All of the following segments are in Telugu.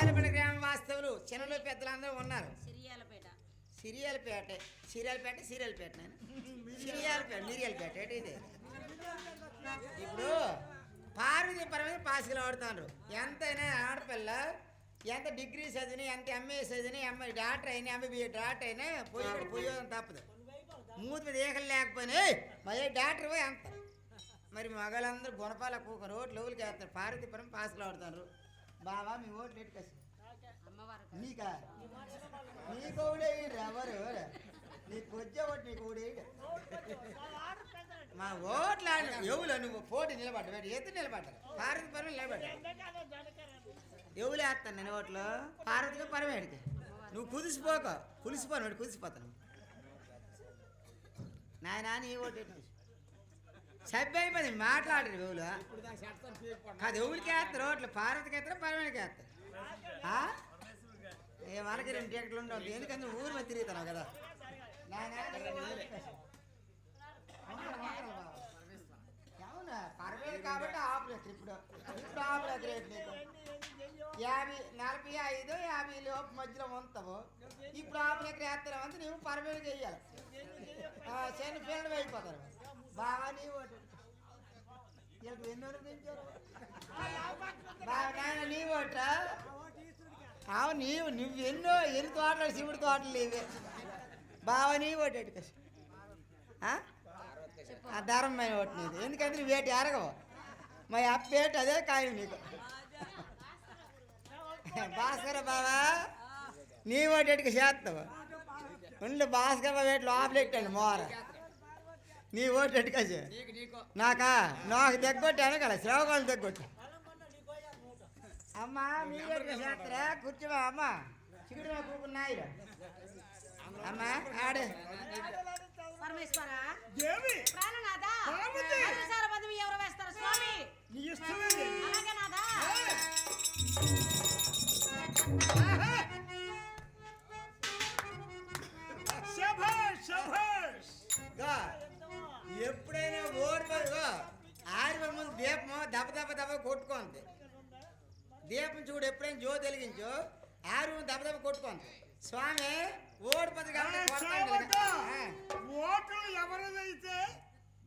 సిరియాలపేట గ్రామ వాస్తవులు. చిన్నలు పెద్దలందరూ ఉన్నారు. సిరియాలపేట. సిరియాలపేట సీరియల్పేట సీరియల్పేట నేను. సిరియాలపేట మిరియాలపేట ఏంటి ఇది. ఇప్పుడు పార్వతీ పరమైన పాసికలు ఆడుతున్నారు ఎంతైనా ఆడపిల్ల ఎంత డిగ్రీ చదివినా ఎంత ఎంఏ చదివినా ఎంఏ డాక్టర్ అయినా ఎంబీబీఏ డాక్టర్ అయినా పోయి ఇక్కడ పోయేదని తప్పదు. మూతి మీద ఏకలు లేకపోయినా "ఏయ్, మరి డాక్టర్ పోయి అంత. మరి మగలందరూ గుణపాల కూక రోడ్లు లోపలికి వేస్తారు. పార్వతీపురం పాసులు ఆడుతున్నారు బావా మీ ఓట్లు ఎటు కసి? అమ్మవారు నీకా? నీకు ఊడే ఎవరు? నీకు వచ్చే ఓటు నీకు ఊడే మా ఓట్లు ఆడిన ఎవరు? నువ్వు పోటీ నిలబడ్డా ఎత్తు నిలబడ్డా పార్వతీపురం నిలబడ్డా ఎవరు వేస్తాను నేను ఓట్లు? పార్వతికి పరమేడికి నువ్వు కుదిసిపోక. కులిసిపోను కుదిసిపోతాను. నాయన నీ ఓటు ఎటు సభ్య మాట్లాడరు ఎవరు. అది ఎవరికి వేస్తారు? ఓట్లు పార్వతికి వేస్తారు పరమేకి వేస్తారు? ఆ? ఏ మనకి రెండు టికెట్లు ఉండవు ఎందుకంటే ఊరు మీద తిరుగుతున్నావు కదా. నాయనా, పర్వాలేదు కాబట్టి ఆపలేదు ఇప్పుడు. ఇప్పుడు ఆపలేదు రేపు నీకు. యాభై నలభై ఐదు యాభై లోపు మధ్యలో ఉంటావు. ఇప్పుడు ఆపలేక వేస్తావు అంటే నువ్వు పర్వాలేదు వేయాలి. చిన్న పిల్లలు అయిపోతారు బాగా నీ ఓటు. వీళ్ళకి ఎన్నో పెంచారు? బాగా నాయన నీ ఓటా? అవు నీవు నువ్వు ఎన్నో ఎన్ని తోటలు శివుడి తోటలు ఇవే బావ నీ ఓటు ఎట్టుకోసి ఆ? ధర్మమైన ఓటు నీది. ఎందుకంటే నువ్వు వేటి అరగవు. మరి అప్పేటి అదే ఖాయం నీకు. భాస్కర బావా నీ ఓటు ఎట్టుకు చేస్తావు? ఉండు భాస్కర బాబు వేటి లోపలెట్టండి మోర. నీ ఓటు ఎట్టుకోసి నాకా నాకు తెగ్గొట్టాను కదా శ్రవకాలు తెగ్గొట్టు అమ్మా మీరు చేస్తారా కూర్చోవా అమ్మ చిగుడు కూకున్నాయి అమ్మా ఆడు పరమేశ్వర కొట్టుకోంది. దీపం చూడు ఎప్పుడైనా జో వెలిగించు ఆరు దెబ్బ కొట్టుకోంది. స్వామి ఓడిపోతుంది ఓట్లు ఎవరిదైతే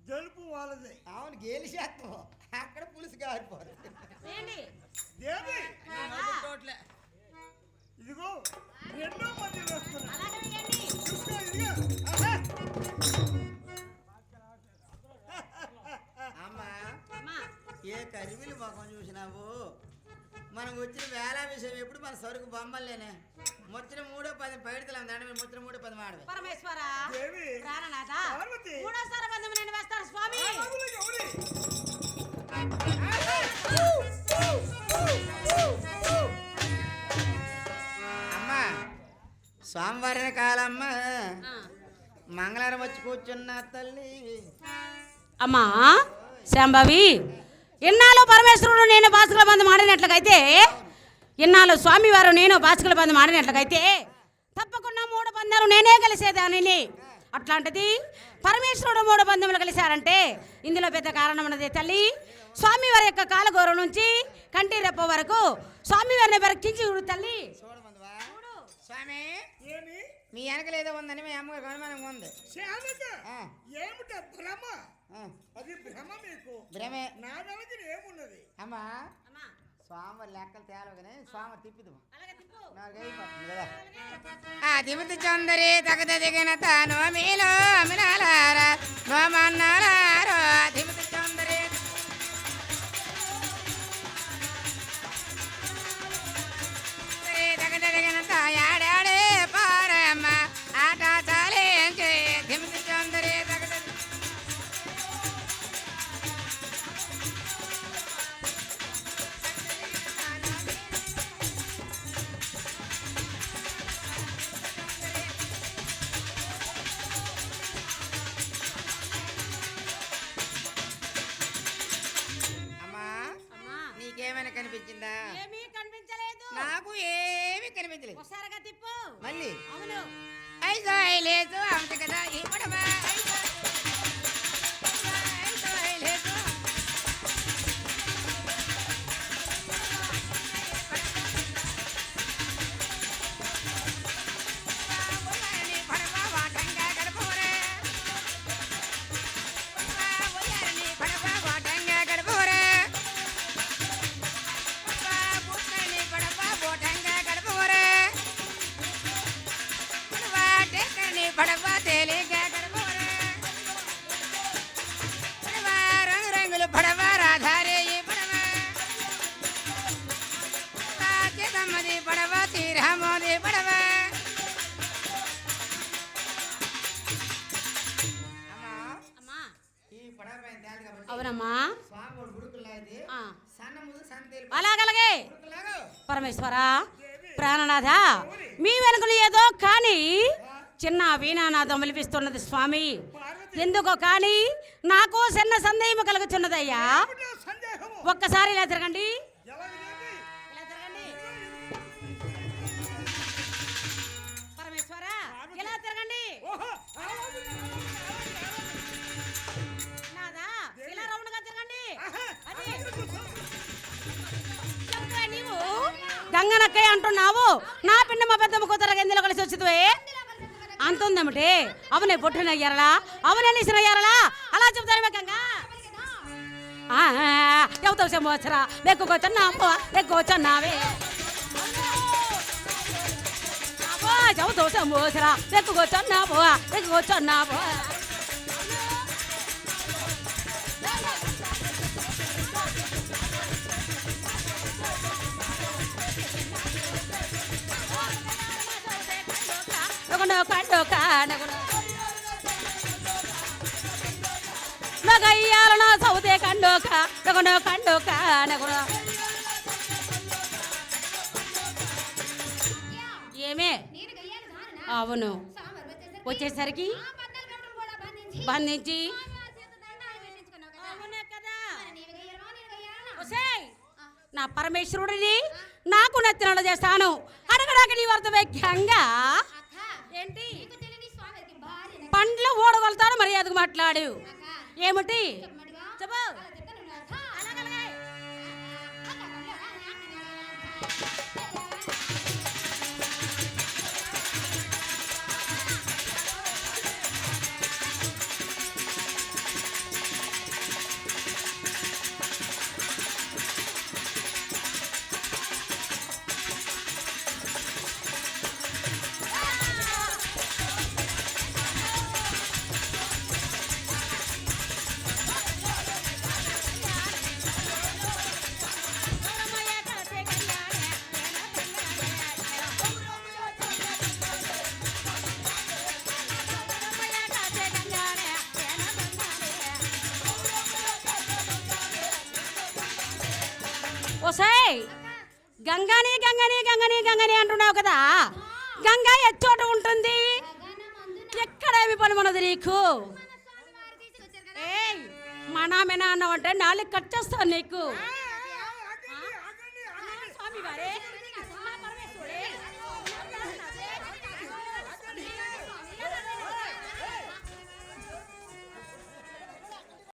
గెలుపు వాళ్ళదే. అవును గెలిచేస్తావు. అక్కడ పులుసు కారిపోదు. ఎప్పుడు మన సరుకు బొమ్మలేనే ముచ్చట మూడో పది పైడతలం దాని మీద ముచ్చట మూడో పది మాడవే పరమేశ్వర దేవి ప్రాణనాథ పార్వతి! మూడోసారి పదవి నేను వేస్తాను స్వామి ఆ బాబులు ఎవరి? అమ్మా సోమవారం కాలమ్మ ఆ. మంగళవారం వచ్చి కూర్చున్న తల్లి అమ్మా శాంభవి ఇన్నాళ్ళు పరమేశ్వరుడు నేను బాసుకుల బంధం ఆడినట్లయితే ఇన్నాళ్ళు స్వామివారు నేను బాసుకుల బంధం ఆడినట్లయితే తప్పకుండా మూడు పందాలు నేనే కలిసేదానిని. అట్లాంటిది పరమేశ్వరుడు మూడు పందెములు కలిశారంటే ఇందులో పెద్ద కారణం ఉన్నది తల్లి. స్వామివారి యొక్క కాలగౌరవం నుంచి కంటి రెప్ప వరకు స్వామివారిని పరీక్షించి చూడు తల్లి. చూడమందువా స్వామి ఏమి? మీ వెనకలేదో ఉందని మీ అమ్మగారికి అనుమానం ఉంది. ఏమిట భ్రమ? అది భ్రమ మీకు. భ్రమే. నా వెనక ఏమున్నది? అమ్మా అమ్మా. స్వామి లెక్కలు తేలవగానే స్వామి తిప్పుదాం అలాగే తిప్పు. నాకు అయిపోతుంది కదా ఆ తిమితి చందరి తగద దిగిన తాను మీలో నోమన్నారారో తిమితి తిప్పు మళ్ళీ. అవును. ఐదో లేదు. అలాగలాగే. పరమేశ్వర ప్రాణనాథ మీ వెనుకలు ఏదో కానీ చిన్న వీణానాదం విలిపిస్తున్నది స్వామి. ఎందుకో కానీ నాకు చిన్న సందేహం కలుగుతున్నదయ్యా. సందేహము ఒక్కసారి ఇలా తిరగండి. పరమేశ్వర ఇలా తిరగండి. గంగనక్కయ్య అంటున్నావు? నా పిండి మా పెద్దమ్మ కూతురు ఎందులో కలిసి వచ్చింది అంతుందమిటే అవునే పొట్టిన ఎరలా అవునే నిసిన ఎరలా అలా చెప్తాను గంగా. ఎవతో సంవత్సర? ఎక్కువచ్చున్నావు ఎక్కువచ్చున్నావే చదువుతో సంవత్సర? ఎక్కువచ్చున్నావు ఎక్కువచ్చున్నావు కానగును పండు కానగును. మగయ్యాలను సౌదే కండు కానగును కండు కానగును. ఏమే? అవును. వచ్చేసరికి బంధించి. నా పరమేశ్వరుడిని నాకు నచ్చినట్లు చేస్తాను. అనగడానికి నీ వర్త వ్యాఖ్యంగా ఏంటి పండ్లు ఓడగలుగుతాను మర్యాదకు మాట్లాడు ఏమిటి? చెప్పు అలా ఒసేయ్ గంగాని గంగని గంగని గంగని అంటున్నావు కదా? గంగా ఎచ్చోట ఉంటుంది. ఎక్కడ ఏమి పని మనది నీకు? మన స్వామి వారు అంటే అన్నావంటే నాలుగు కట్ చేస్తాను నీకు. స్వామి వారే